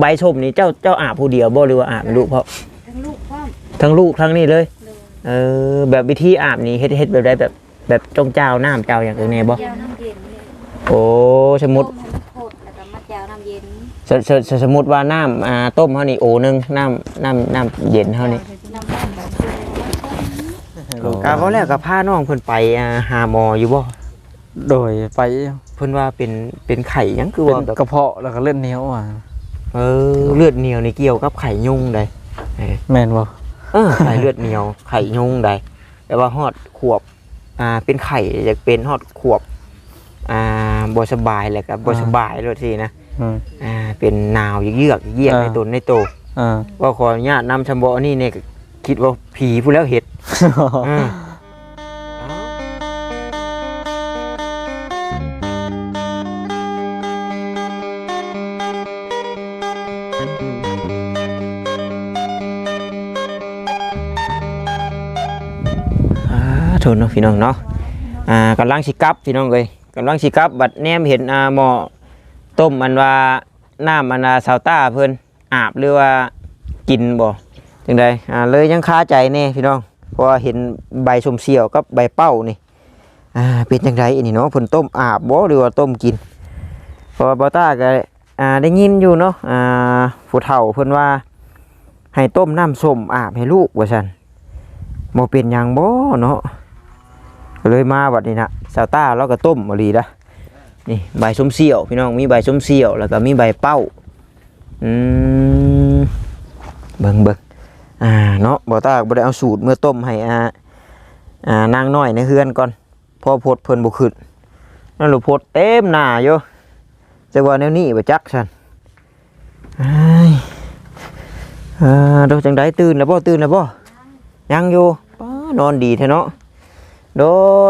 ใบชมนี่เจ้าเจ้าอาบผู้เดียวบ่หรือว่าอาบลูกเพราะทั้งลูกพร้อมทั้งลูกทั้งนี่เลยเลยเออ แบบวิธีอาบนี่เฮ็ดเฮ็ดแบบใดแบบแบบจงเจ้าน้ำเจ้าอย่างอื่นแน่บ่เจ้าน้ำเย็นเลยโอ้สมมุติต้ให้มันโคตรแล้วก็มาเจ้าน้ำเย็นสสสสมมุติว่าน้ำอ่าต้มเฮานี่โอนึงน้ำน้ำน้ำเย็นเฮานี่ น้ำร้อนแบบนี้กะบ่แล้วก็พาน้องเพิ่นไปอ่าหาหมออยู่บ่โดยไปเพิ่นว่าเป็นเป็นไข้หยังคือเป็นว่าแบบกระเพาะแล้วก็เลือดเหนียวอะ เออเลือดเหนียวนี่เกี่ยวกับไข้ยุงได้แม่นบ่เออไข้เลือดเหนียวไข้ยุงได้แต่ว่าฮอดขวบอ่าเป็นไข้อยากเป็นฮอดขวบอ่าบ่สบายแล้วก็บ่สบายเลยสินะอืมอ่าเป็นหนาวเยือกๆเยียกอ่าในตนในโตอ่าว่าขออนุญาตนำชำบอนี่เนี่ยก็คิดว่าผีผู้แล้วเห็ด โทษเนาะพี่น้องเนาะอ่ากำลังสิกับพี่น้องเลยกำลังสิกับบัดแนมเห็นอ่าหมอต้มมันว่าน้ำมันว่าซาวต้าเพิ่นอาบหรือว่ากินบ่จังใดอ่าเลยยังคาใจแน่พี่น้องเพราะเห็นใบชมเสียวกับใบเป้านี่อ่าเป็นจังไดอันนี้เนาะเพิ่นต้มอาบบ่หรือว่าต้มกินเพราะว่าบอต้าก็ อ่าได้ยินอยู่เนาะอ่าผู้เฒ่าเพิ่นว่าให้ต้มน้ำส้มอาบให้ลูกว่าซั่นบ่เป็นหยังบ่เนาะเลยมาบัดนี้นะสาวต้าเราก็ต้มมาลีละนี่ใบส้มเสี่ยว พี่น้องมีใบส้มเสี่ยว แล้วก็มีใบเป้าอืมเบิ่งเบิ่งอ่าเนาะบ่ตาบ่ได้เอาสูตรเมื่อต้มให้อ่าอ่านางน้อยในเฮือนก่อนพอพดเพิ่นบ่ขึ้นนั่นลูกพดเต็มหน้าอยู่ จักว่าแนวนี้บ่จักซั่นอ้ายอ่าโดจังไดตื่นแล้วบ่ตื่นแล้วบ่ยังอยู่ป้านอนดีแท้เนาะโด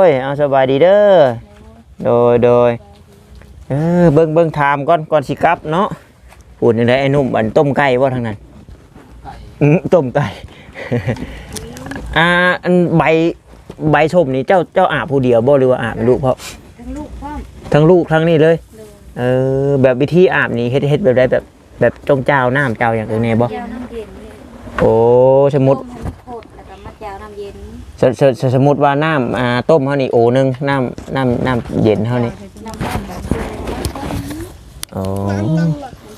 ยเอาสบายดีเด้อโดยโดยเออเบิ่งเบิ่งถามก่อนก่อนสิกลับเนาะพูดจังไดไอ้หนุ่มอันต้มไก่บ่ทางนั้นอืมต้มไก่อ่าอันใบใบชมนี่เจ้าเจ้าอาบผู้เดียวบ่หรือว่าอาบลูกเพราะทั้งลูกพร้อมทั้งลูกทั้งนี่เลย เลยเออ แบบวิธีอาบนี่เฮ็ดเฮ็ดแบบใดแบบแบบจงเจ้าน้ำเจ้าอย่างอื่นแน่บ่เจ้าน้ำเย็นเลยโอ้สมมุติต้ให้มันโคตรแล้วก็มาเจ้าน้ำเย็นสสสสมมุติว่าน้ำอ่าต้มเฮานี่โอนึงน้ำน้ำน้ำเย็นเฮานี่น้ำร้อนแบบนี้อ๋อมัน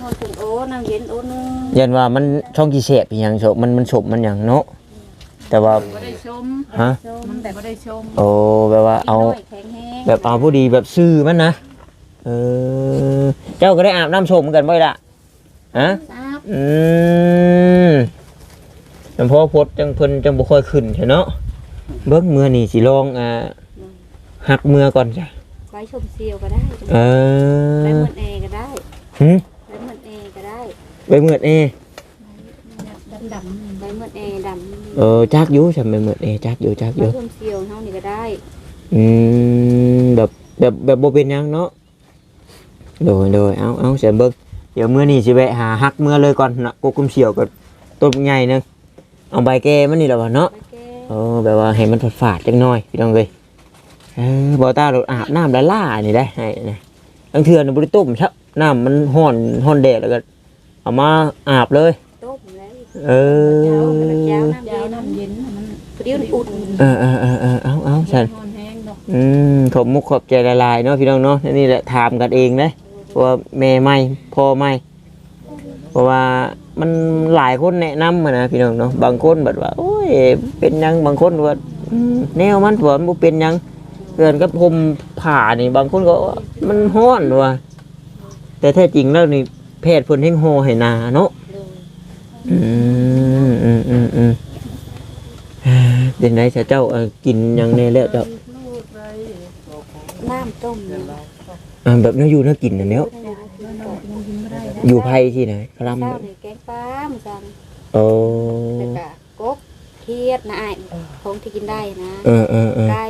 ทนถึงโอ้น้ำเย็นโอ้นึงยันว่ามันช่องกี่แสบอีหยังโฉบมันมันฉบมันหยังเนาะแต่ว่าบ่ได้ชม ฮะมันแต่บ่ได้ชมโอ้แบบว่าเอาแข็งแห้งแบบเอาผู้ดีแบบซื่อมันนะ เออ เจ้าก็ได้อาบน้ำชมกันบ่ล่ะฮะทราบอืมจำพอพดจังเพิ่นจังบ่ค่อยขึ้นใช่เนาะเบิ่งมือนี่สิลองอ่าหักมือก่อนจ้ะใบชมเซียวก็ได้เอใบอเหมือนเอก็ได้หึใบเหมือนเอก็ได้ไปเหมือนเอดำดำใบเหมือนเอดำเออจักอยู่ฉันไปเหมือนเอจักอยู่จักใบอยู่ชมเซียวเท่านี้ก็ได้อืมแบบแบบแบบบ่เป็นหยังเนาะ โดยโดยเอาเอาเสียเบิ่งเดี๋ยวมื้อนี้สิแวะหาหักมือเลยก่อนนะกกุมเสียวกับต้นใหญ่หนึงเอาใบแก้มันนี่แหละวะเนาะใบแก้เออแบบว่าให้มันฝาดๆจังหน่อยพี่น้องเอ้ยเออบ่ตาเราอาบน้ำละล่านี่ได้ให้นะบางเทื่อน่ะบ่ได้ต้มชับน้ำมันร้อนร้อนแดดแล้วก็เอามาอาบเลยต้มเลยเออเจ้าน้ำยาเย็วนน้ำเย็นมันพอดีมันอุ่นเออเออเออเออเอาเอาฉันร้อนแห้งดอกอืมขอบมุกขอบใจละลายเนาะพี่น้องเนาะนี่แหละถามกันเองนะ เพราะว่าแม่ไม่พ่อไม่เพราะว่ามันหลายคนแนะนำมานะพี่น้องเนาะบางคนแบบว่าโอ้ยเป็นยังบางคนว่าแนวมันว่ามันเป็นยังเพื่อนกับผมผ่านี่ บางคนก็มันฮ้อนว่ะแต่แท้จริงแล้วนี่แพทย์เพิ่นเฮงโฮให้นาเนาะเลยอืมอืมอืมอืมเอ่อเป็นเจ้าเออกินยังแน่แล้วเจ้าน้ำต้ม อ่าแบบนี้อยู่น่ากินนะเนี้ยอยู่ไพ่ที่ไหนคเช้าลำนี่แกงปลาหมือนกันโอ้แล้วก็กบเขียดนะไอ้ของที่กินได้นะเออเออเออไก่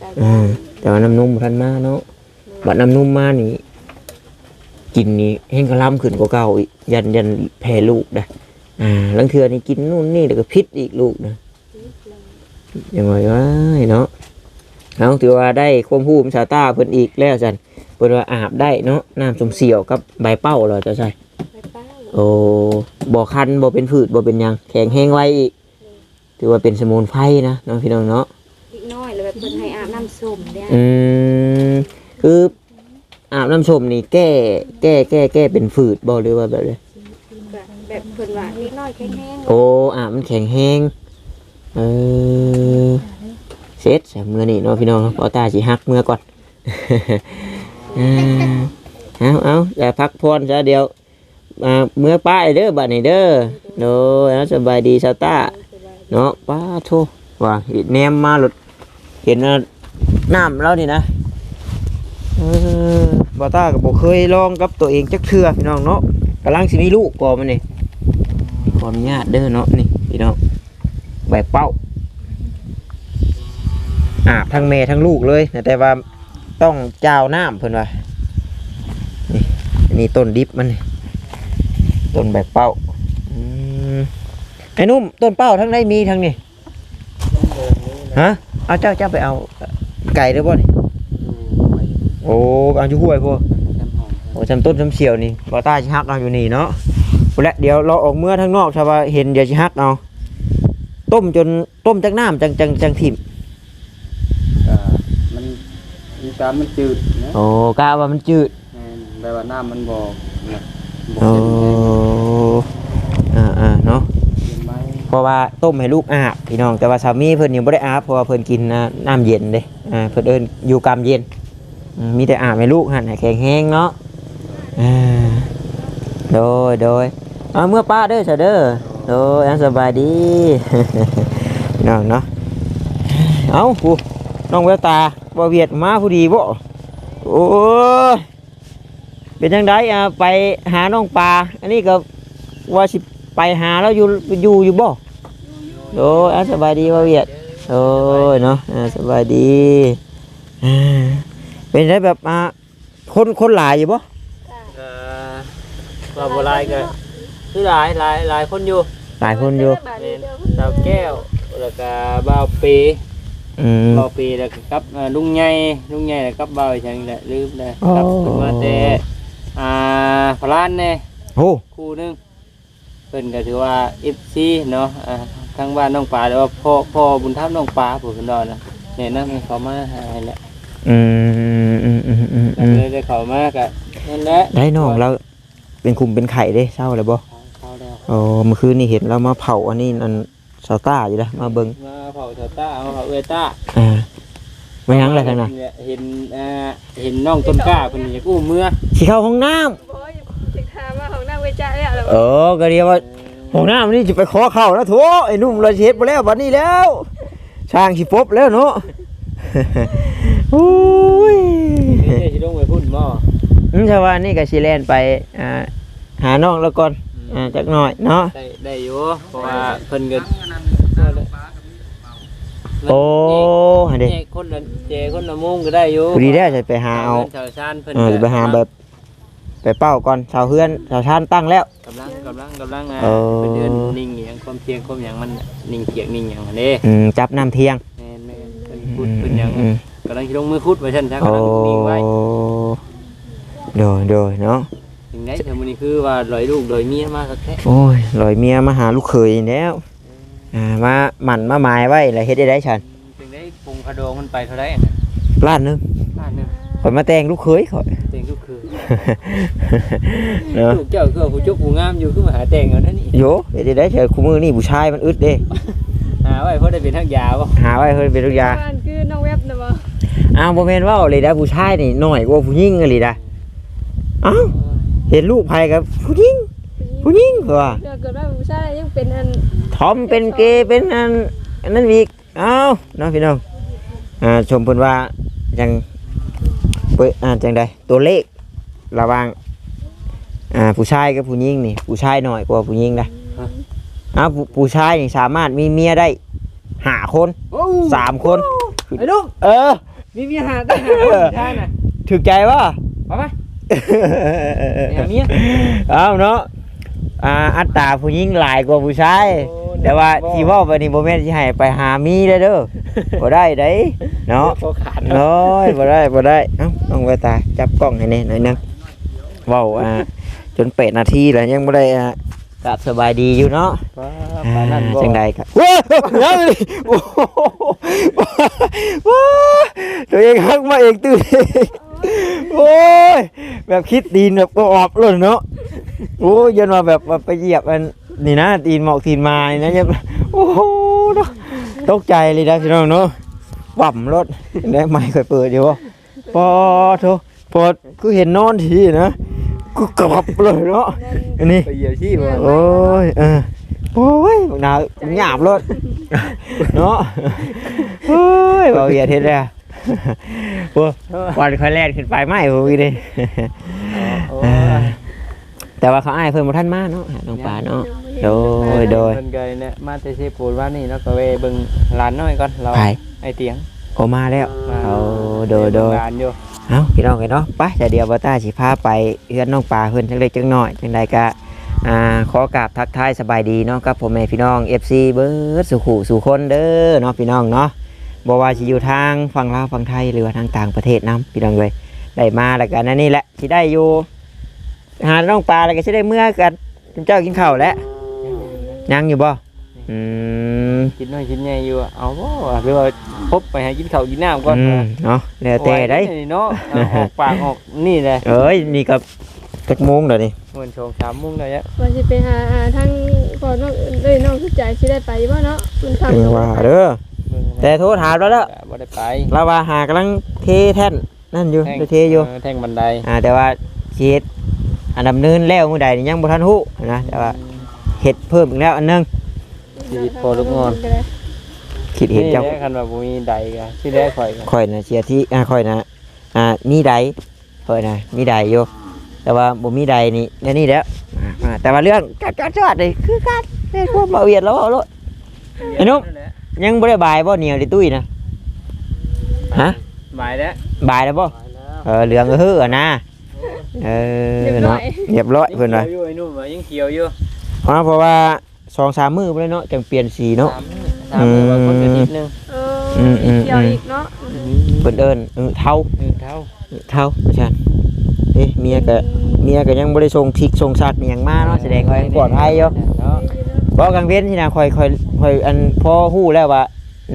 ไก่เออแต่ว่าน้ำนุ่มทันมาเนาะบัดน้ำนุ่มมานี่กินนี่เฮงกระลำขึ้นกว่าเก่าอีกยันยันแพ้ลูกนะอ่าลังเทือนี่กินนู่นนี่แล้วก็พิษอีกลูกนะยังไงวะเนาะเอาถือว่าได้ความพูมชาตาเพิ่นอีกแล้วจันเพิ่นว่าอาบได้เนาะน้ำสมเสี่ยวกับใบเป้าเหราจะใช่ไก่เป้าโอ้บ่คันบ่เป็นผืดบ่เป็นหยังแข็งแห้งไว้อีกถือว่าเป็นสมุนไพรนะน้องพี่น้องเนาะนิดน้อยเลยแบบเพิ่นให้อาบน้ำส้มเด้ออืมคืออาบน้ำชมนี่แก้แก้แก้แก้เป็นฝืดบ่หรือว่าแบบเลยแบบแบบเพิ่นว่านิดน้อยแข็งๆโอ้อาบมันแข็งแห้งเออเสร็จสามมือนี่เนาะพี่น้องพอตาสิหักมือก่อน อ่าเอาเอาอย่าพักพรซะเดียวอ่าเมื่อป้ายเด้อบัดนี้เด้อโดยเอาสบายดีชาวตาเนาะป้าโทว่าแนมมาหลุดเห็นน้ำแล้วนี่นะเออบอต้าก็บอกเคยลองกับตัวเองจักเทื่อพี่น้องเนาะกำลังสิมีลูกก่อนมันนี่ขออนุญาตเด้อเนาะนี่พี่น้องแบบเป้าอาบทั้งแม่ทั้งลูกเลยแต่ว่า ต้องเจ้าน้ำเพิ่นว่านี่นนี้ต้นดิบมันนี่ต้นแบบเป้าอืมไอ้นุ่มต้นเป้าทั้งได้มีทั้งนี่ฮะเอาเจ้าเจ้าไปเอาไก่ได้บ่นี่โอ้เอาอยู่ห้วยพวกโอ้จำต้นจำเสียวนี่บอต้าชิฮักเอาอยู่นี่เนาะและเดี๋ยวเราออกเมื่อทางนอกชาวาเห็นเดี๋ยวชิฮักเอาต้มจนต้มจากน้ำจังจังจังทิม อ่ามัน มีตามมันจืดนะโอ้กะว่ามันจืดแม่นแปลว่าน้ำมันบ่นะบ่โอ้เต็มแรงอ่าอ่าเนาะเต็มไหมเพราะว่าต้มให้ลูกอาบพี่น้องแต่ว่าสามีเพิ่นยังบ่ได้อาบเพราะว่าเพิ่นกินน้ำน้ำเย็นเด้อ่าเพิ่นเอิ้นอยู่กามเย็นอืมมีแต่อาบให้ลูกหั่นให้แข็งแห้งเนาะอ่าโดยโดยเอาเมื่อป้าเด้อซะเด้อโดยอันสบายดี พี่น้องเนาะเอ้าผู้ น้องแววตาบ่เวียดมาผู้ดีบ่โอ้ยเป็นจังไดอะไปหาน้องปลาอันนี้ก็ว่าสิไปหาแล้วอยู่อยู่อยู่บ่โอ้ยอะสบายดีว่าเวียดโอ้ยเนาะอะสบายดีอ่าเป็นได้แบบอ่าคนคนหลายอยู่บ่เอ่อว่าบ่หลายก็คือหลายหลายหลายคนอยู่หลายคนอยู่แม่นสาวแก้วแล้วก็บ่าวปี อืมบ่าวปีแล้วก็กับเอ่อลุงใหญ่ลุงใหญ่แล้วกับบ่าวอีกอย่างนี่แหละลืมเลยอ๋อกับเพิ่นมาแต่อ่าพลานแน่ โอ้คู่หนึงเพิ่นก็ถือว่า FC เนาะอ่าทางบ้านน้องปลาหรือว่าพ่อพ่อบุญธรรมน้องปลาผู้เพิ่นดอนนะเนี่ยนำให้เขามาหาให้แหละอืมอืมอืมอืมก็อืมเลยได้เข้ามาก็นั่นแหละได้น้องเราเป็นคุมเป็นไข่เด้เศร้าเลยบ่เข้าแล้วโอ้เมื่อคืนนี่เห็นเรามาเผาอันนี้อัน ซาวต้าอยู่นะมาเบิ่งมาเผาเถาต้ามาเผาเอต้าอ่าไม่ยั้งอะไรทั้งนั้นเห็นอ่าเห็นน้องต้นกล้าเพิ่นอยากอู้เมื่อสิเข้าห้องน้ำโอ้ยจะถามว่าของนางเวจาแล้วแล้วเออก็เรียกว่าห้องน้ำนี่จะไปขอเข้าแล้วโถไอ้หนุ่มเราสิเฮ็ดไปแล้วบัดนี้แล้วช่างสิปบแล้วเนาะโอ้ยนี่สิลงไปพุ่นบ่อืมชาวบ้านนี่ก็สิแล่นไปอ่าหาน้องแล้วก่อน อ่าจักหน่อยเนาะ ได้ได้อยู่เพราะว่าเพิ่นก็โอ้หันเด้แจกคนละแจกคนละโมงก็ได้อยู่พอดีได้จะไปหาเอาชาวชานเพิ่นเออจะไปหาแบบไปเป้าก่อนชาวเฮือนชาวชานตั้งแล้ว กำลังกำลังกำลังอะเออ เป็นเดือนนิ่งอหย่างความเพียงความหยังมันนิ่งเกียกนิ่งหยังอันนี้อืมจับน้ำเที่ยงแม่นแม่นเพิ่นพูดเพิ่นหยังอืมกำลังสิลงมือคุดไว้ซั่นจ้ะโอ้กำลังนิ่งไว้โดยโดยเนาะ ถึงได้แต่มื้อนี้คือว่าลอยลูกลอยเมียมาสักแท้โอ้ยลอยเมียมาหาลูกเขยอีกแล้วอ่ามาหมั่นมาหมายไว้แล้วเฮ็ดได้ได้ฉันถึงได้ปรุงกระโดงมันไปเท่าไหร่อะนะล้านหนึงล้านหนึงข่อยมาแต่งลูกเขยข่อย แต่งทุกคืนเนาะลูกเจ้าคือผู้จุกผู้งามอยู่คือมาหาแต่งเอานั่นนี่โยเฮ็ดได้ได้เฉยคู่มือนี่ผู้ชายมันอึดเด้หาไว้เพราะได้เป็นทักยาบ่หาไว้เฮ้ยเป็นทุกอยางบ้านคือน้องเว็บนะบ่อ้าวบ่แม่นเว้าเลยนะผู้ชายนี่น้อยกว่าผู้หญิงเลยนะอ้าว เห็นลูกไผกับผู้หญิงผู้หญิงเหรอเดี๋ยวเกิดว่าผู้ชายยังเป็นอันทอมเป็นเกย์เป็นอันอันนั้นอีกเอ้าเนาะพี่น้องอ่าชมเพิ่นว่าจังเปิดอ่าจังใดตัวเลขระหว่างอ่าผู้ชายกับผู้หญิงนี่ผู้ชายน้อยกว่าผู้หญิงนะอ้าวผู้ผู้ชายนี่สามารถมีเมียได้ห้าคนสามคนไอ้ลูกเออมีเมียหาได้หาคนใช่น่ะถึกใจว่าไปไป เมียเอาเนาะอ่าอัตราผู้หญิงหลายกว่าผู้ชาย โอ้แต่ว่าที่เว่าไปนี่บ่แม่นสิให้ไปหามีเด้อเด้อบ่ได้เด้เนาะโคขาดเนาะน้อยบ่ได้บ่ได้ เอ้าต้องไว้ตา จับกล้องให้แน่หน่อยหนึงเว้าอ่าจนเป็ดนาทีแล้วยังไม่ได้อะกับสบายดีอยู่เนาะป้าปานั่นบ่จังใดกันว้าวยังเลยโอ้โหว้าวตัวเองฮักมาเองตื่นเอง โอ้ยแบบคิดดีนแบบก็ออบเลยเนาะโอ้ยยันมาแบบว่าไปเหยียบมันนี่นะตีนหมอกตีนไม้นะยันโอ้โหเนาะตกใจเลยนะพี่น้องเนาะปั่มรถได้ไม่เคยเปิดอยู่บ่ปอโทพอคือเห็นนอนทีนะกูกลับเลยเนาะอันนี้ไปเหยียบที่บ่โอ้ยเออโอ้ยบักหนาวหยาบรถเนาะโอ้ยเบาเหยียดเฮ็ดแล้ว โอ้วันค่อยแล่นขึ้นไปไหมพวกนี้ดิโอ้เออแต่ว่าเขาอ้ายเพิ่นบ่ทันมาเนาะน้องปลาเนาะโดยโดยเพิ่นก็เนี่ยมาแต่เชฟปูนว่านี่เนาะก็ไปเบิ่งหลานน้อยก่อนเราไปไอเตียงโอมาแล้วมาเอาโดยโดยหลานอยู่เอ้าพี่น้องกันเนาะไปแต่เดียวบ่ต้าสิพาไปเฮือนน้องปลาเพิ่นจังเล็กจังน้อยจังใดก็อ่าขอกราบทักทายสบายดีเนาะกับผมแม่พี่น้อง FC เบิร์ดสุขุสุคนเด้อเนาะพี่น้องเนาะ บ่ว่าสิอยู่ทางฝั่งลาวฝั่งไทยหรือว่าทางต่างประเทศนํพี่น้องเลยได้มาแล้วกันนั่นนี่แหละสิได้อยู่ หาน้องปลาแล้วก็สิได้เมื่อกันเจ้ากินข้าวแล้วยังอยู่บ่อืมกินน้อยกินใหญ่อยู่เอาบ่หรือว่าพบไปให้กินข้าวกินน้ำก่อนอืมเนาะแล้วแต่ได้โอ้ยนี่เนาะเอาออกปากออกนี่เลยเอ้ยนี่ก็จักโมงเดี๋ยวนี้เหมือนชงสามโมุ้งเลยอะว่าสิไปหาอ่าทั้งก่อนน้องเอ้ยน้องสุดใจสิได้ไปบ่เนาะมันทำเป็นว่าเด้อเบิ่ง แต่โทรถามแล้วแล้วบ่ได้ไปเราว่าหากำลังเทแท่นนั่นอยู่แท่งไปเทอยู่ แท่งบันไดอ่าแต่ว่าสิเฮ็ดอันดำเนินแล้วมื้อใดนี่ยังบ่ทันฮู้นะแต่ว่าเฮ็ดเพิ่มอีกแล้วอันหนึง ชีวิตพอลูกงอนคิดเห็นเจ้า แหละคันว่าบ่มีใดก็สิได้ข่อยก็ข่อยน่ะเสียที่อ่าข่อยน่ะอ่ามีใดข่อยน่ะมีใดอยู่แต่ว่าบ่มีใดนี่แน่นี่แหล้วอ่าอ่าแต่ว่าเรื่องการจอดจอดนี่คือการเฮ็ดความละเอียดแล้วเอาโลดไอ้หนุ่ม ยังบ่ได้บายบ่เหนียวดิตุ้ยนะฮะบายแล้วบายแล้วบ่เออเหลืองเออเฮ้อนะเออเนาะเรียบร้อยเพิ่นว่ายังขียวอยู่ไอ้นุ่มว่ายังเขียวอยู่อ๋อเพราะว่าสองสามมื้อไปแล้วเนาะจังเปลี่ยนสีเนาะสามสามมือว่าคนกระทิบหนึงเอออมเกี่ยวอีกเนาะเพิ่นเอิ้นเออเท่าหนึ่งเท่าเท่าอาจารย์เอ๊ะเมียก็เมียก็ยังบ่ได้ส่งทิกส่งสัตว์อิหยังมาเนาะแสดงว่ายังปลอดภัยอยู่เนาะ บ่กลางเว้นสินะค่อยค่อยค่อยอันพอฮู้แล้วว่า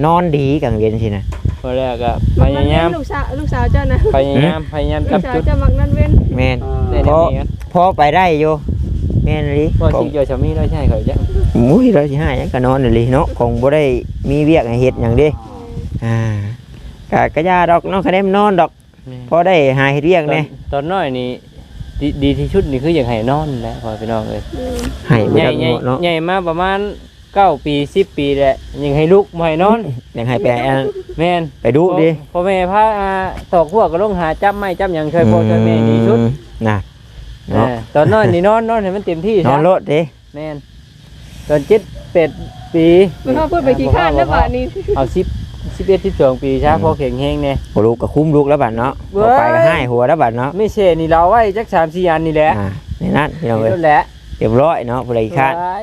นอนดีกลางเว้นสินะ พอแรกก็พยายามลูกสาวลูกสาวเจ้านะพยายามพยายามลูจักบสาวจุดเจ้ามักนั่นเว้นแม่นได้พแนอวนี้กันพอไปได้อยู่แม่นอีหลีบ่สิเกี่ยวชามีได้ใช่ข่อยจ้ะมุ้ยเราสิหาหยังก็นอนนี่เนาะคงบ่ได้มีเวียกให้เฮ็ดหยังเด้อ่ากะกะยาดอกเนาะคะแนนนอนดอก พอได้หาเฮ็ดเวียกตอแน่นตอนน้อยนี่ ดีดีที่สุดนี่คืออยากให้นอนแหละพอพี่น้องเอ้ยอืมให้บ่ใหญ่จักใหญ่เนาะใหญ่มาประมาณเก้าปีสิบปีแหละยังให้ลุกบ่ให้นอน ยังให้ไปอันแม่นไปดูดิพ่อแม่พาอ่าตอกพวกก็ลงหาจับไม้จับหยังช่วยพ่อช่วยแม่ดีสุดอืมน่ะเนาะเออตอนน้อยนี่นอนนอนให้มันเต็มที่นอนซะรถดิแม่นตอนเจ็ดเป็ดปี มันพอพูดไปขี้ข้านแล้วบาดนี้เอาสิบ สิบเอ็ดสิบสองปีช้าพอแข็งแห้งเนี่ยบ่ลูกก็คุ้มลูกแล้วบัดเนาะเว้บ่ยไปก็ให้หัวแล้วบัดเนาะไม่เช่นี่เราไว้จักสามสี่อันนี่แหละอ่าในนั้นพี่น้องเอ้ยนั่นแหละเรียบร้อยเนาะบ่ได้คาดไว้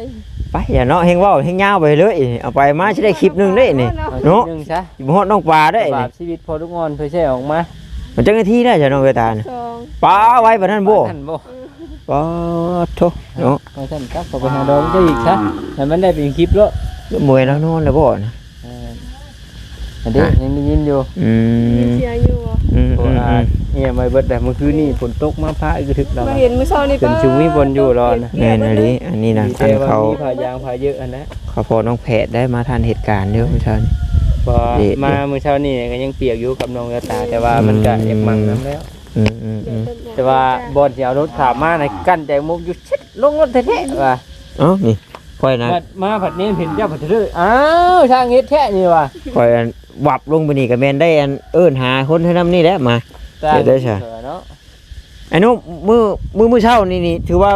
ไปอย่าเนาะเฮงเว้าเฮงยาวไปเลยเอาไปมาสิได้คลิปหนึงเด้นี่เอาเนาะหนึ่งซะสิบ่ฮอดน้องปลาได้บานี่ปชีวิตพอทุกงอนเพื่อใช้ออกมามันจังนาทีได้จ้ะน้องเวตาลสองป้าไว้บัดนั้นบ่ท่านบ่ป้าโทเนาะเอาท่านกลับเข้าไปหาดองเจ้าอีกซะให้มันได้เป็นคลิปแล้วมวยแล้วนอนแล้วบ่นะเอออันนี้ยังได้ยินอยู่อืมเสียอยู่บ่อืมโอ้อืมอ่าเนี่ยไม่เบิดแต่เมื่อคืนนี่ฝนตกมาพระอีกระทึกเรา มาเห็นมื้อเช้านี่เป็นชูมีบนอยู่รอนะ แม่นอะไรอันนี้นะมีอันแต่ว่าเขามีพายางพายเยอะอันนะเขาพอน้องแผดได้มาทันเหตุการณ์เด้อพี่ชายพอดีมาเมื่อเช้านี่ก็ยังเปียกอยู่กับน้องกระตา แต่ว่ามันก็อืม อยากมั่งน้ำแล้ว อืมอืมอืมแต่ว่าบอลที่เอารถขามมาในกั้นใจมุกอยู่ชิดลงรถแท้ๆว่ะเอ้านี่ ค่อยนะบัดมาผัดนี้เห็นเจ้าผัดเรื่อยอ้าวช่างเฮ็ดแท้นี่ว่ะค่อยอันวับลงไปนี่ก็แม่นได้อันเอิ้นหาคนให้นำนี่แหละมาเฮ็ดได้ใช่ เนาะไอ้หนุมือมือมือเช้านี่นี่ถือว่า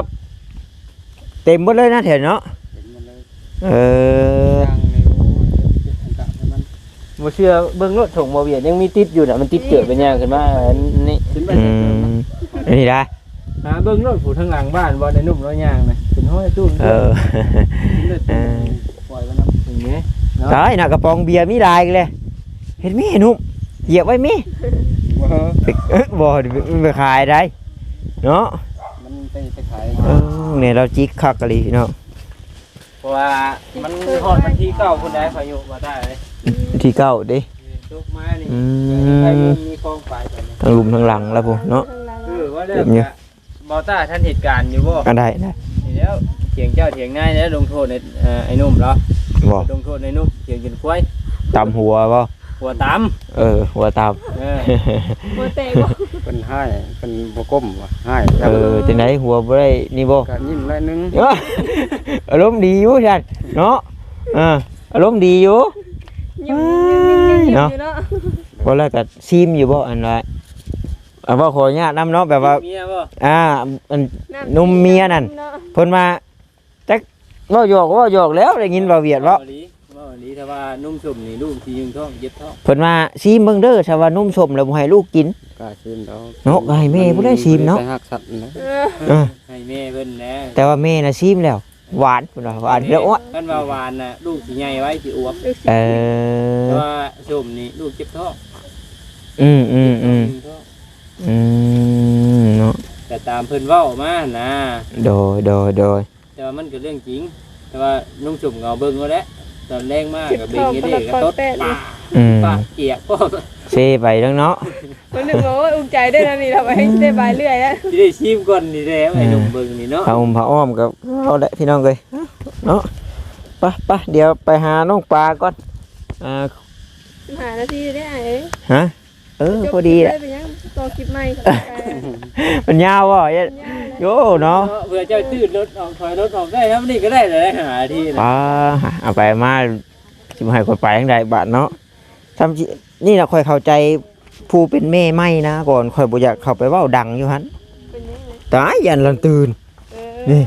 เต็มหมดเลยนะแถวเนาะเห็นมันเลยเออทางในโอ้ยเป็นกะให้มันบ่เชื่อเบิ่งรถถงบ่เวียนยังมีติดอยู่น่ะมันติดเกิดเป็นหยังขึ้นมาอันนี้ ขึ้นไปอืเติมมนะอันนี้ได้ หาเบิ่งรถผู้ทางหลังบ้านบ่ได้นุ่มร้อยยางน่ะเป็นห้อยตู้เออขึ้นเลยเออปล่อยไว้น้ำอย่างเงี้ยตายน่ะกระป๋องเบียร์มีลายกันเลย เห็นมีหนุ่มเหยียบไว้มีว่าเอ้ยบ่ไปขายได้เนาะมันไปไปขายเออเนี่ยเราจิกคักกะลีพี่น้องเพราะว่ามันฮอดวันที่เก้าคนใดพายุมาได้เลยที่เก้าเด้ลูกไม้นี่อืใครมมีคลองไปตอนนี้ทั้งลุมทั้งหลังแล้วพวกเนาะข้างหลังคือว่าเจ็เรื่อบงเนี่ย บอต้าท่านเหตุการณ์อยู่บ่อันใดนะนี่แล้วเถียงเจ้าเถียงนายแล้วลงโทษในเอ่อไอ้นุ่มเหรอบอกลงโทษในนุ่มเถียงกินควายตำหัวบ่หัวตามเออ หัวตเออบ่เตะบ่เป็นให้เป็นบก้มว่ะให้ำเออจังไดหัวบ่ได้นี่บ่ก็ยิ้มไรนึงเอ้ออารมณ์ดีอยู่ท่านเนาะเอออารมณ์ดีอยู่ยิ้มยิ้มยิ้มยิ้มอยู่เนาะบ่แล้วก็ซีมอยู่บ่อันว่า อันว่าขออนุญาตนํเนาะแบบว่า เมียบ่อ่าอันนุ่มเมียนั่น เพิ่นมาจักเว้าหยอกเว้าหยอกแล้วได้ยินว่าเวียดเว้าบ่ลีบ่ลีแต่ว่านุ่มสุ่มนี่ลูกที่ยิงท้องเย็บท้องเพิ่นมาซีมเบิ่งเด้อถ้าว่านุ่มสมแล้วบ่ให้ลูกกิน กล้าชิมแล้วเนาะก็ให้แม่บ่ได้ชิมเนาะแต่หักสัตว์นะเออเออให้แม่เพิ่นแหน่แต่ว่าแม่น่ะซีมแล้ว หวานเพิ่นว่าหวานแล้วอ้วกันว่าหวานน่ะลูกสิใหญ่ไว้สิอวบลูกศิษเอย์แต่อว่าสุ่มนี่ลูกเจ็บท้องอืมอืมอืมยิงท้อง อืมเนาะแต่ตามเพิ่นเว้ามานะโดยโดยโดยแต่ว่ามันก็เรื่องจริง แต่ว่านุ่งจุ่มเงาเบิ่งก็แล้วตอนแรงมากเจ็บกับเบ่ท้งองนี่คนเด็ละกคก็นตดแปดเลยอืมปากเกียกพ่อเซไปแล้วเนาะคนหนึ่งบอกว่าอุ้มใจได้แล้วนี่ทำไมได้บายเรื่อยแล้วที่ได้ชิมก่อนนี่แหละไอ้หนุ่มเบิ่งนี่เนาะพาอมพาอ้อมกับเอาละพี่น้องเอ้ยเนาะไปไปเดี๋ยวไปหาน้องปลาก่อนอ่าหานาทีได้ไอ้ฮะ เออพอดีแหละไปยังต่อคลิปใหม่มันยาวว่ะเอ้ยโยเนาะเพื่อเจ้าตื้นรถออกถอยรถออกได้ครับนี่ก็ได้เลยหาที่นะปลาเอาไปมาสิมาให้คนไปทางใดบาทเนาะทำจินี่นะค่อยเข้าใจผู้เป็นแม่ไม่นะก่อนค่อยบ่อยากเข้าไปเว้าดังอยู่หันเป็นยังไงตายยันลันตื่น เอนี่อ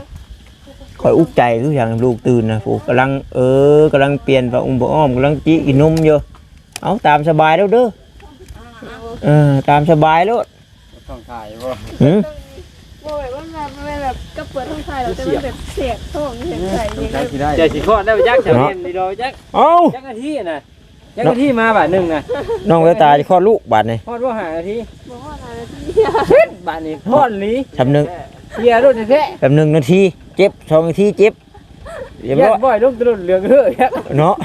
คอยอุกใจทุกอย่างลูกตื่นนะผูกำลังเออกำลังเปลี่ยนพระองค์พระอ้อมกำลังจิกินนมอยู่เอาตามสบายแล้วเด้อ เออตามสบายแล้วต้องถ่ายบ่หืมบอกแบบว่าแบบมันแบบก็เปิดท้องไทยเราแต่มันแบบเสียกท้องเสียงใส่ต้องยังไงใช้ที่ได้เจ้าสิคลอดได้ไปยักษ์แถวนี้นี่ดอกยักษ์เอายักษ์นาทีน่ะยักษ์นาทีมาบาทหนึงน่ะน้องเววตาจะคลอดลูกบาดนี่คลอดว่าหานาทีบอกว่าหานาทีเฮ็ดบาทนี้คลอดหลีทำหนึ่งเฮียรถแท้แบบหนึ่งนาทีเจ็บสองนาทีเจ็บๆเรียบยัร้กอยษ์บ่อยลูกตลุดเหลืองเฮ้ยยักษ์เนาะ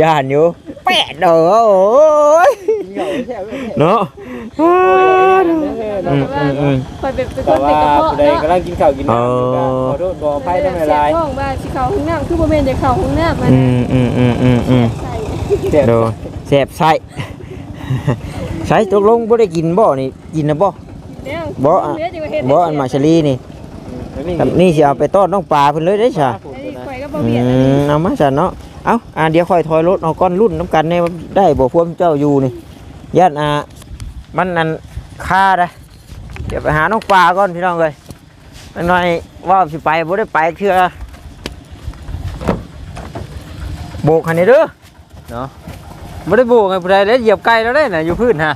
ย่านอยู่แปดเด้อโอ้ย เหงาแท้เว้ยเนาะโอ้ยนั่นเด้ออืเนาะมอืมอืมคอยเป็นเป็นคแต่นว่าติดกระเพาะผู้ใดเนาะกำลังกินข้าวกินน้ำอ๋อขอโทษขออภัยทั้งหเสียลายท้องบ้านสิเขาห้องน้ำคือโมเมนต์จะเขาห้องน้ำมันอืมอืมอืมอืมอืมใส่ๆเจ็บโดนแสบไส้ใช้ตกลงบ่ได้กินบ่นี่กินนะบ่เนี่ยบ่อะเลือดอยู่ว่าเฮ็ดบ่อันมาชลีนี่นี่กับนี่สิเอาไปต้อนน้องปลาเพิ่นเลยได้ซะไอ้ข่อยก็บ่อืเบียดมเอามาซะเนาะเอาอ่าเดี๋ยวค่อยถอยรถเอาก้อนรุ่นน้ำกันแน่ว่าได้บ่พวกเจ้าอยู่นี่ ย่านอ่ามันนั่นค่าได้เดี๋ยวไปหาน้องปลาก่อนพี่น้องเอ้ยมันหน่อยว่าสิไปบ่ได้ไปเทื่อโบกให้นี่เด้อไม่ได้โบกไงผู้ใดแล้วเหยียบไก่แล้วได้น่ะอยู่พื้นฮะ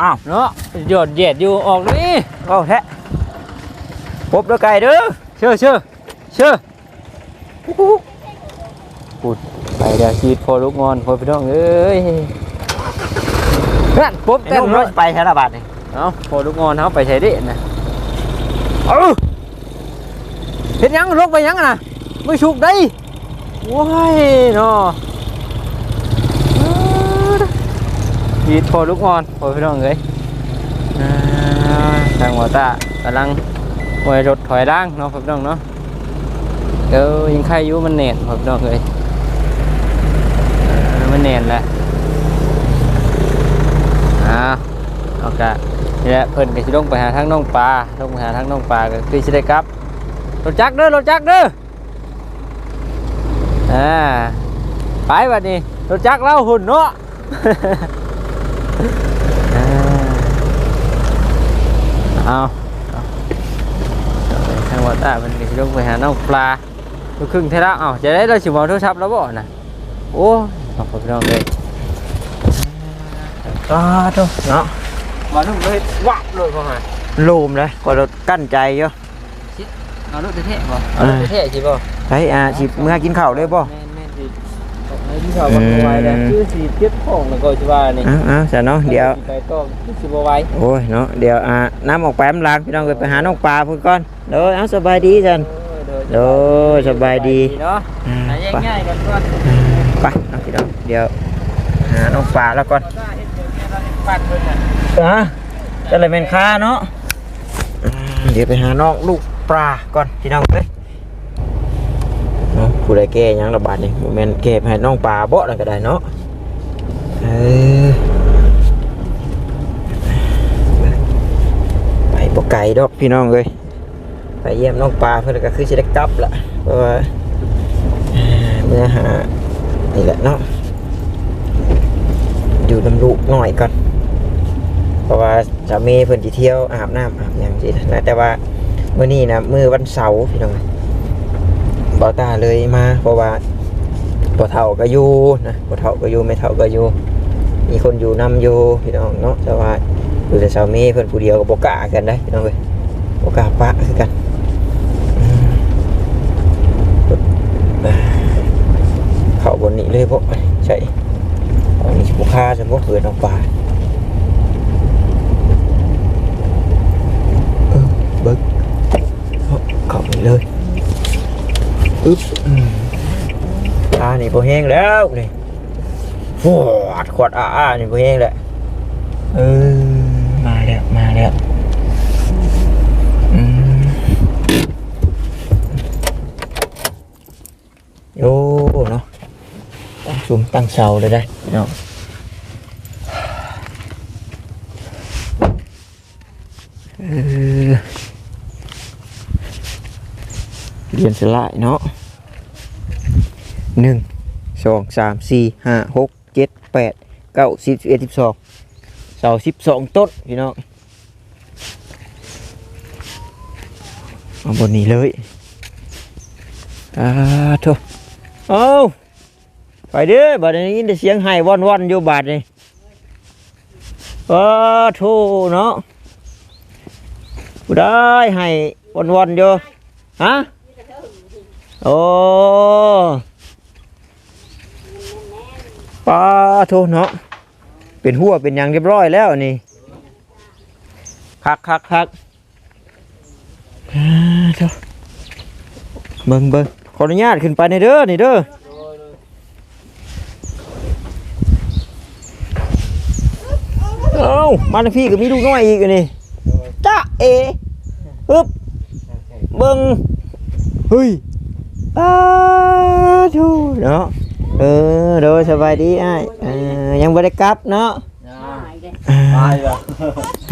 อ้าวเนาะหยอดเหยียดอยู่ออกนี่เอาแท้พบเด้อไก่เด้อเชื่อเชื่อเชื่อพูดไปเดี๋ยวชีดพอลูกงอนพอพี่น้องเอ้ย นั่นปุ๊บไอ้เต้นนุ่มเลรยถไปใช้ละบาทนี่เอาพอลูกงอนเขาไปใช้ดินะเออเห็นยังลกไปยังน่ะไม่ชุกได้ว้ายเนาะชีดพอลูกงอนพอพี่น้องเอ้ยอ่าทางหัวตากำลังหวยรถถอยล่างเนาะพี่น้องเนาะเออยังใครอยู่มันเน็ตผมน้องเลยเออมันเน็ตแหละ อ่าโอเคนี่แหละเพิ่นก็สิลงไปหาทางน้องปลาลงไปหาทางน้องปลาก็คือสิได้กลับรถจักรเด้อรถจักรเด้ออ่าไปบัดนี้รถจักรเล่าหุ่นเนาะเอาทางวัดตามันก็สิลงไปหาน้องปลาลูกครึ่งเท่าแล้วอ้าจะได้เราสิบเอาโทรศัพท์แล้วบ่น่ะโอ้ขอบคุณพี่น้องเลย ก็ทุเนาะมาลูกเลยวับเลยพ่อฮะลูมเลยก็รถกั้นใจอยู่เอาลูกเท่ๆบ่เอาลูกเท่ๆสิบ่ไปอ่าสิเมื่อกินข้าวเลยบ่แม่นๆสิเอาให้นเขาบ่ไหวแล้วคือสิเก็บของแล้วก็สิว่านี่เอาเอาซะเนาะเดี๋ยวไปก็คือสิบ่ไหวโอ้ยเนาะเดี๋ยวอ่าน้ำออกไปมันล้างพี่น้องเอ้ยไปหาน้องปลาเพิ่นก่อนเด้อเอาสบายดีจันโอ้ยสบายดีเนาะอ่าหาไปง่ายๆก่อนก่อนไปเอาพี่น้องเดี๋ยวหาน้องปลาแล้วก่อน ปัดเพิ่นน่ะอะจะเลยเป็นค่าเนาะอ่าเดี๋ยวไปหาน้องลูกปลาก่อนพี่น้องเอ้ยเนาะผู้ใดแก้หยังระบาดนี่บ่แม่นแก้ให้น้องปลาบ่นั่นก็ได้เนาะเออไปบ่ไกลดอกพี่น้องเอ้ยไปเยี่ยมน้องปลาเพิ่นก็คือสิได้กลับละเพราะว่าอ่าเมื่อหานี่แหละเนาะอยู่น้ำลูกหน่อยก่อน เพราะว่าสามีเพิ่นสิเที่ยวอาบน้ำอาบหยังสินะแต่ว่ามื้อนี้นะมื้อวันเสาร์พี่น้องบ่ตาเลยมาเพราะว่าบ่เฒ่าก็อยู่นะบ่เฒ่าก็อยู่ไม่เฒ่าก็อยู่ มีคนอยู่นํอยู่พี่น้องเนาะแต่ว่าอยู่แต่สามีเพิ่นผู้เดียวก็บ่กล้ากันได้พี่น้องเอ้ยบ่กล้าปะคือกันเขาบนนี้เลยบ่ใช่อันนี้สิบ่ค่าซะบ่เผื่อน้องปลา เออเบิกเอาเข้าไปเลยอึ๊บอืมตานี่พอแห้ งแล้วนี่ฟวดขวดอ้าอ้านี่พอแห้งแล้วเออมาแล้วมาแล้วอืมโอ้เนาะตั้งชุมตั้งเสาเลยได้เนาะเออเรียนสลายเนาะหนึ่ง สองสามสี่ห้าหกเจ็ดแปดเก้าสิบเอ็ดสิบสองเสาสิบสองต้นพี่น้องเอาบนนี้เลยอ่าโถเอาไปเด้อบัดนี้ยินแต่เสียงไห้ว่อนว่อนๆอยู่บาดนี่อ้าโถเนาะได้ให้ว่อนว่อนๆอยู่ฮะโอ้ ปลาโทเนาะเป็นหัวเป็นหยังเรียบร้อยแล้วนี่คักคักคักอ่าโถ่เบิ่งเบิ่งขออนุญาตขึ้นไปในเด้อนี่เด้อเอามาทพี่ก็มีลูกน้อยอีกนนี่จ้าเอฮึบเบิ่งเฮ้ยอ้าทูเนาะ เออโดยสบายดีอ้ายเออยังบ่ได้กลับเนาะหายเลยตายแล้ว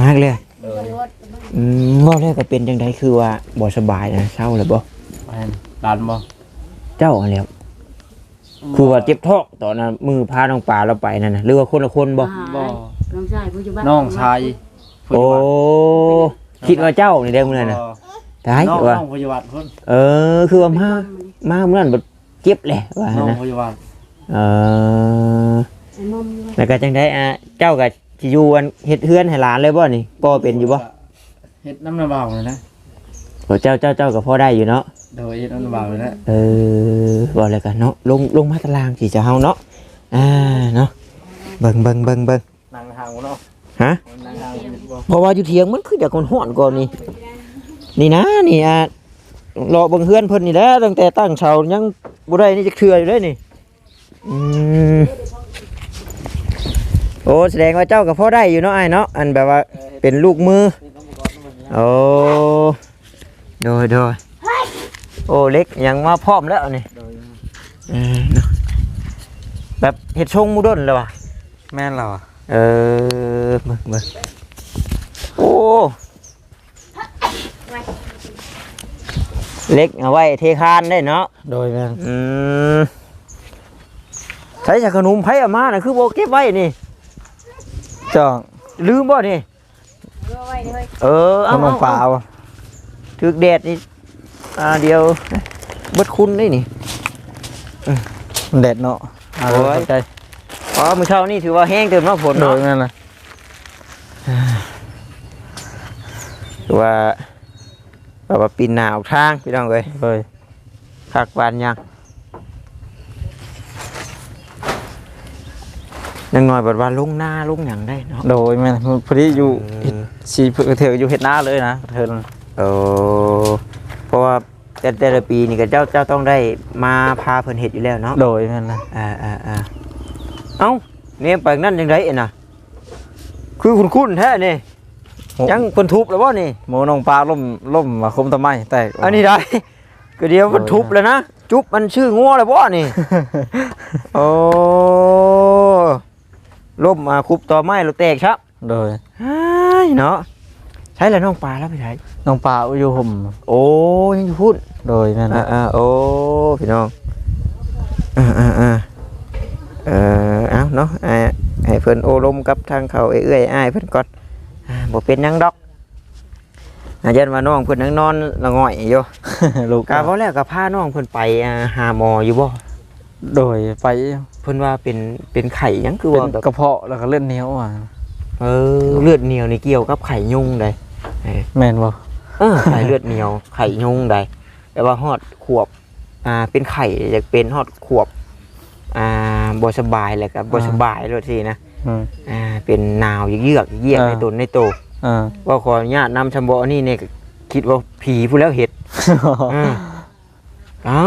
มากเลยเลยรถอืมว่าแรกก็เป็นจังไดคือว่าบ่สบายนะเศร้าเลยบ่แม่นดันบ่เจ้าอันแล้วคือว่าเจ็บท้องตอนนั้นมือพาน้องปลาเราไปนั่นน่ะหรือว่าคนละคนบ่บ่น้องชายผู้อยู่บ้านน้องชายโอ้คิดว่าเจ้านี่ได้มื้อนั้นน่ะตายน้องว่าน้องพยาบาลเพิ่นเออคือว่ามามามื้อนั้นบ่เจ็บแหละว่าน้องนะพยาบาล เออไอ้มอมอยู่แล้วก็จังได้อะเจ้าก็สิอยู่อันเฮ็ดเฮือนให้หลานเลยบ่นี่พ่อเป็นอยู่บ่เฮ็ดน้ำน้ำเบาเลยนะโอ้เจ้าเจ้าเจ้าก็พอได้อยู่เนาะโดยเฮ็ดน้ำน้ำเบาเลยนะเออบ่เลยกันเนาะลงลงมาตารางสิจะเฮาเนาะอ่าเนาะเบิ่งเบิ่งเบิ่งเบิ่งนั่งทางบ่เนาะฮะนั่งทางบ่เพราะว่าอยู่เถียงมันคือจากคนฮ้อนก่อนนี่นี่นะนี่อะรอเบิ่งเฮือนเพิ่นนี่แหละตั้งแต่ตั้งเสายังบ่ได้นี่จะเทื่ออยู่เลยนี่ อืมโอ้แสดงว่าเจ้าก็พอได้อยู่เนาะอ้ายเนาะอันแบบว่าเป็นลูกมือโอ้โดยโดยโอ้เล็กยังมาพร้อมแล้วนี่เออเนาะแบบเห็ดชงหมูด้นเลยวะแม่นเราอะเออเบิ่งเบิ่งโอ้เล็กเอาไว้เทคานได้เนาะโดยแม่นอืม ใช้จากขนมไผ่อามาน่ะคือโบเก็บไว้นี่จ้องลืมบ่นี่ เอาไว้เลยเออขเอานมเปล่าเอาถึกแดดนี่อ่าเดียวเบิดคุณได้นี่มันแดดเนาะเอาโอ้ยเข้าใจอ๋อมื้อเช้านี่ถือว่าแห้งเติมเนาะฝนโดเนาะยแม่นน่ะถือว่าแบบว่าปีนหนาวทางพี่น้องเอ้ย โดยคักบานยัง ยังน้อยบัดว่าลงหน้าลงหยังได้เนาะโดยแม่นพอดีอยู่เออสีเถืออยู่เฮ็ดหน้าเลยนะเธอเออเพราะว่าแต่แต่ละปีนี่ก็เจ้าเจ้าต้องได้มาพาเพิ่นเฮ็ดอยู่แล้วเนาะโดยแม่นนะอ่าอ่าอ่าเอ้าเนี่ยไปนั่นยังไงเอ็น่ะคือคุณคุณแท้นี่ยังเพิ่นทุบแล้วบ่นี่โมน้องปลาล่มล่มมาคมทำไมแตกอันนี้ได้ก็เดียวมันทุบแล้วนะจุบมันชื่องัวเลยบ่นี่โอ้ ล่มมาคุบต่อไม้เราแตกครับโดยไอ้ยเนาะใช้แล้วน้องปลาแล้วไปใช้น้องปลาอยู่ห่มโอ้ยังอยู่พูดโดยแม่นอ่านะอ่าโอ้พี่น้องอ่าอ่าอ่าเออเอาเนาะอ่าให้เพิ่นโอลมกับทางเขาเอื้อยอ้ายเพิ่นก่อนอ่าบ่เป็นหยังดอกอายันว่าน้องเพิ่นนั่งนอนละง่อยอยู่ ลูกกาเพราะแล้วก็พาน้องเพิ่นไปอ่าหาหมออยู่บ่ โดยไปเพิ่นว่าเป็นเป็นไข่หยังคือเป็นว่าแบบกระเพาะแล้วก็เลือดเหนียวอะเออเลือดเหนียวนี่เกี่ยวกับไข่ยุงได้แม่นบ่เออไข่เลือดเหนียวไข่ยุงได้แต่ว่าฮอดขวบอ่าเป็นไข่อยากเป็นฮอดขวบอ่าบ่สบายแหละครับบ่สบายเลยทีนะอืม อ่าเป็นหนาวเยือกๆเยียกอ่า ในตนในโตอ่า ว่าขออนุญาตนำชำบอนี่เนี่ยก็คิดว่าผีผู้แล้วเห็ด อ่าเอ้า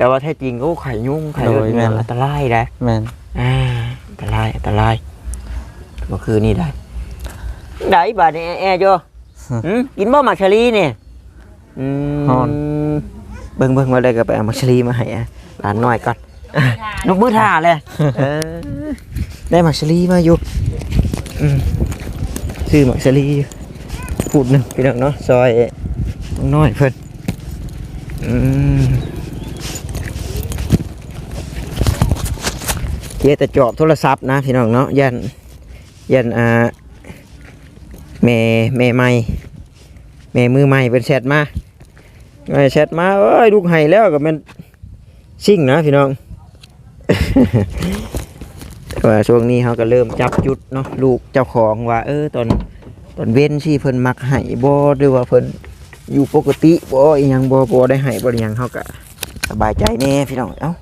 แต่ว่าแท้จริงก็ไข่ยุงไข่เลือดเหนียวอันตรายนะแม่นอ่าอันตรายอันตรายเมื่อคืนนี่ได้ได้บาดนี่แอร์โยหืมกินบ่หมักชะลีเนี่ยอืมเบิ่งเบิ่งมาเลยก็ไปเอาหมักชะลีมาให้อะหลานน้อยก่อนอะนกมือท่าเลยเออได้หมักชะลีมาอยู่อืมซื้อหมักชะลีอยู่พูดหนึ่งพี่น้องเนาะซอยน้องน้อยเพิ่นอืม เจ๊แต่จอบโทรศัพท์นะพี่น้องเนาะยันยันอ่าแม่แม่ใหม่แม่มือใหม่เป็นแชทมาเอ้ยแชทมาเอ้ยลูกไห้แล้วก็เป็นซิ่งนะพี่น้องว่าช่วงนี้เขาก็เริ่มจับจุดเนาะลูกเจ้าของว่า เออตอนตอนเว้นที่เพิ่นมักไห้บ่หรือว่าเพิ่นอยู่ปกติบ่อีหยังบ่บ่ได้ไห้บ่ได้หยังเขาก็สบายใจแน่พี่น้องเอ้า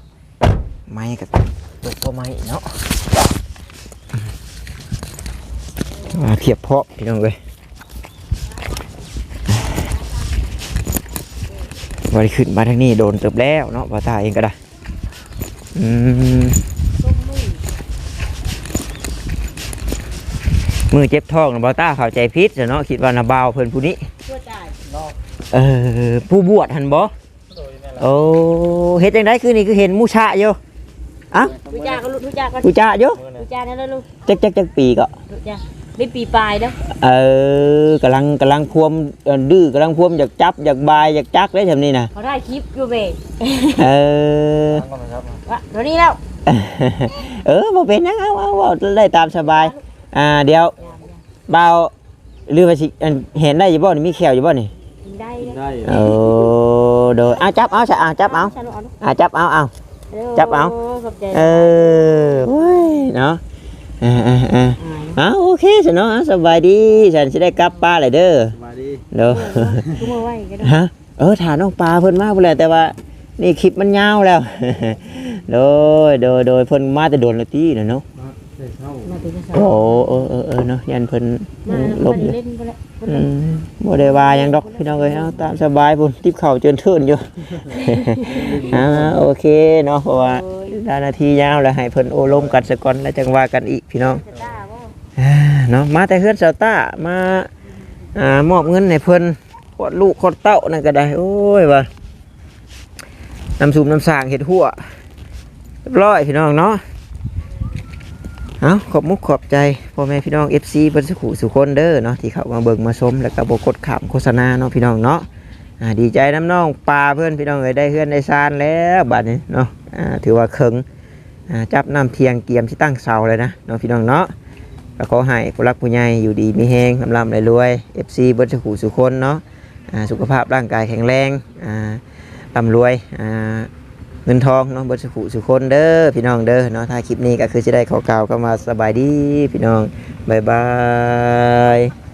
ไม่ก็ เปิดตัวไม้เนาะมาเทียบเพาะพี่น้องเลยบริขึ้นมาทางนี้โดนเติบแล้วเนาะบาตาเองก็ได้อืมมือเจ็บท้องนะบาตาเข้าใจพิษเนาะคิดว่านาบาวเพิ่นผู้นี้เออผู้บวชหันบ่โอ้เฮ็ดจังไดคือนี่คือเห็นหมูชะอยู่ ทุจ้าก็ลูกทุจ้าก็ผู้ชะอยู่ทุจ้านั่นแล้วลูกจักจักจักปีก็ทุจ้าได้ปีปลายแล้วเออกำลังกำลังพวมเอ่อดื้อกำลังพวมอยากจับอยากบายอยากจักได้ทำนี่นะเขาได้คลิปอยู่เบเออวะเดี๋ยวนี้แล้ว เออบ่เป็นหยังเอาเอาเอาได้ตามสบาย อ่าเดี๋ยวเบาหรือว่าสิอันเห็นได้อยู่บ่นี่มีแขวอยู่บ่นี่กินได้แล้วได้เออโดยอะจับเอาใช่อะจับเอาสนุกเอาลูกอะจับเอาเอาร็ว จับเอาขอบใจเออโอ้ยเนาะอ่าอ่าอ่าอ่าโอเคสิเนาะอะสบายดีฉันสิได้กลับป้านเลยเด้อมาดีเด้อกูมาไหวกันฮะเออถามน้องปลาเพิ่นมาพุ่นแหละแต่ว่านี่คลิปมันยาวแล้ว โดยโดยโดยเพิ่นมาแต่โดนและตี้น่ะเนาะได้เข้า มาถึงจะสาโอ้เออเออเออเนาะยันเพิ่นมาลลบบอยู่เล่นไปแล้วอืมบ่ได้ว่าหยังดอกพี่น้องเอ้ยเอาตามสบายพุ่นทิปเข่าเจินเทินอยู่อ่าโอเคเนาะเพราะว่าได้นาทียาวแล้วให้เพิ่นโอลมกันซะก่อนแล้วจังว่ากันอีกพี่น้องจะได้บ่อ่าเนาะมาแต่เฮือนเสาต้ามาอ่ามอบเงินให้เพิ่นขวดลูกขวดเต้านั่นก็ได้ โอ้ยว่าน้ำซุปน้ำสางเห็ดหัวเรียบร้อยพี่น้องเนาะ เอาขอบมุกขอบใจพ่อแม่พี่น้อง FC เพิ่นสุขุสุคนเด้อเนาะที่เข้ามาเบิ่งมาชมแล้วก็บกดขามโฆษณาเนาะพี่น้องเนาะดีใจน้ำน้องปลาเพื่อนพี่น้องเอ้ยได้เฮือนได้ซานแล้วบัดนี้เนาะถือว่าเคิงจับน้ำเทียงเกียมที่ตั้งเสาเลยนะเนาะพี่น้องเนาะก็ขอให้ผู้รักผู้ใหญ่อยู่ดีมีแหงลำลำรวยๆ FC เบิร์ดสุขุสุคนเนาะสุขภาพร่างกายแข็งแรงอ่าร่ำรวย เงินทองเนาะเบิร์สุขุสุคนเด้อพี่น้องเด้อเนาะถ้าคลิปนี้ก็คือจะได้ขอกล่าวก็มาสบายดีพี่น้องบายบาย